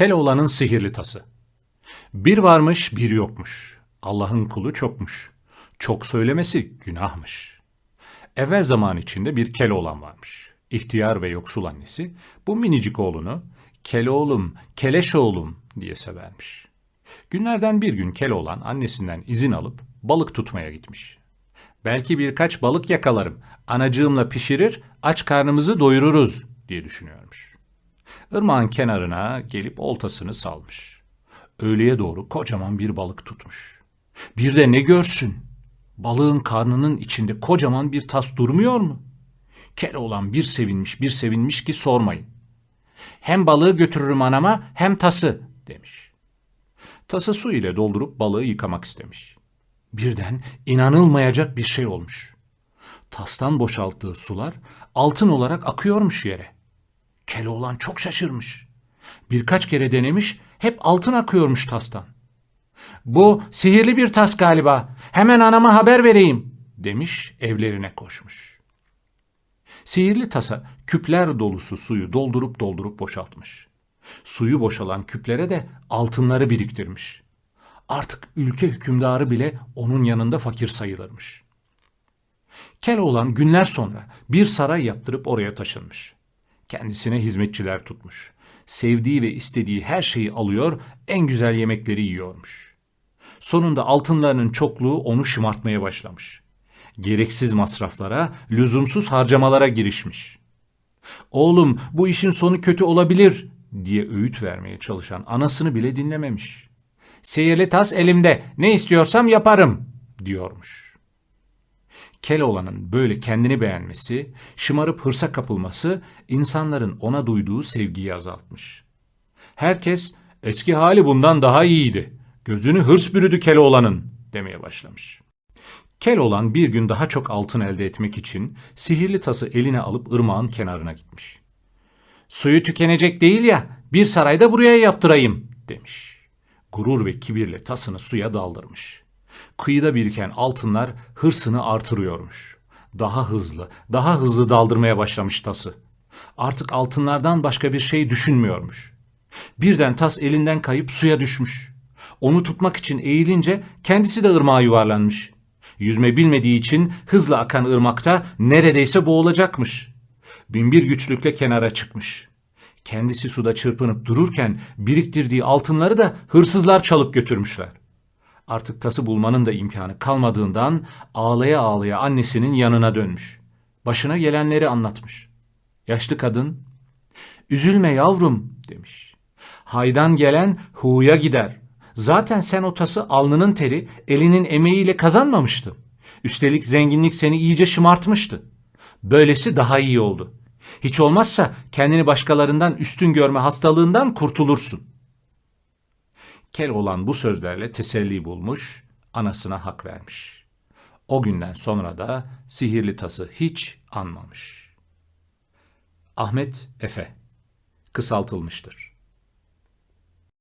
Keloğlan'ın sihirli tası. Bir varmış bir yokmuş. Allah'ın kulu çokmuş. Çok söylemesi günahmış. Evvel zaman içinde bir Keloğlan varmış. İhtiyar ve yoksul annesi bu minicik oğlunu Keloğlum, Keleş oğlum diye severmiş. Günlerden bir gün Keloğlan annesinden izin alıp balık tutmaya gitmiş. Belki birkaç balık yakalarım, anacığımla pişirir, aç karnımızı doyururuz diye düşünüyormuş. Irmağın kenarına gelip oltasını salmış. Öğleye doğru kocaman bir balık tutmuş. Bir de ne görsün? Balığın karnının içinde kocaman bir tas durmuyor mu? Keloğlan bir sevinmiş bir sevinmiş ki sormayın. Hem balığı götürürüm anama hem tası demiş. Tası su ile doldurup balığı yıkamak istemiş. Birden inanılmayacak bir şey olmuş. Tastan boşalttığı sular altın olarak akıyormuş yere. Keloğlan çok şaşırmış. Birkaç kere denemiş, hep altın akıyormuş tastan. Bu sihirli bir tas galiba. Hemen anama haber vereyim demiş, evlerine koşmuş. Sihirli tasa küpler dolusu suyu doldurup doldurup boşaltmış. Suyu boşalan küplere de altınları biriktirmiş. Artık ülke hükümdarı bile onun yanında fakir sayılırmış. Keloğlan günler sonra bir saray yaptırıp oraya taşınmış. Kendisine hizmetçiler tutmuş. Sevdiği ve istediği her şeyi alıyor, en güzel yemekleri yiyormuş. Sonunda altınlarının çokluğu onu şımartmaya başlamış. Gereksiz masraflara, lüzumsuz harcamalara girişmiş. Oğlum bu işin sonu kötü olabilir diye öğüt vermeye çalışan anasını bile dinlememiş. Sihirli tas elimde, ne istiyorsam yaparım diyormuş. Keloğlan'ın böyle kendini beğenmesi, şımarıp hırsa kapılması insanların ona duyduğu sevgiyi azaltmış. Herkes eski hali bundan daha iyiydi. Gözünü hırs bürüdü Keloğlan'ın demeye başlamış. Keloğlan bir gün daha çok altın elde etmek için sihirli tası eline alıp ırmağın kenarına gitmiş. Suyu tükenecek değil ya, bir sarayda buraya yaptırayım demiş. Gurur ve kibirle tasını suya daldırmış. Kıyıda biriken altınlar hırsını artırıyormuş. Daha hızlı, daha hızlı daldırmaya başlamış tası. Artık altınlardan başka bir şey düşünmüyormuş. Birden tas elinden kayıp suya düşmüş. Onu tutmak için eğilince kendisi de ırmağa yuvarlanmış. Yüzme bilmediği için hızla akan ırmakta neredeyse boğulacakmış. Binbir güçlükle kenara çıkmış. Kendisi suda çırpınıp dururken biriktirdiği altınları da hırsızlar çalıp götürmüşler. Artık tası bulmanın da imkanı kalmadığından ağlaya ağlaya annesinin yanına dönmüş. Başına gelenleri anlatmış. Yaşlı kadın, "Üzülme yavrum." demiş. "Haydan gelen huya gider. Zaten sen o tası alnının teri, elinin emeğiyle kazanmamıştın. Üstelik zenginlik seni iyice şımartmıştı. Böylesi daha iyi oldu. Hiç olmazsa kendini başkalarından üstün görme hastalığından kurtulursun. Kel olan bu sözlerle teselli bulmuş, anasına hak vermiş. O günden sonra da sihirli tası hiç anmamış. Ahmet Efe Kısaltılmıştır.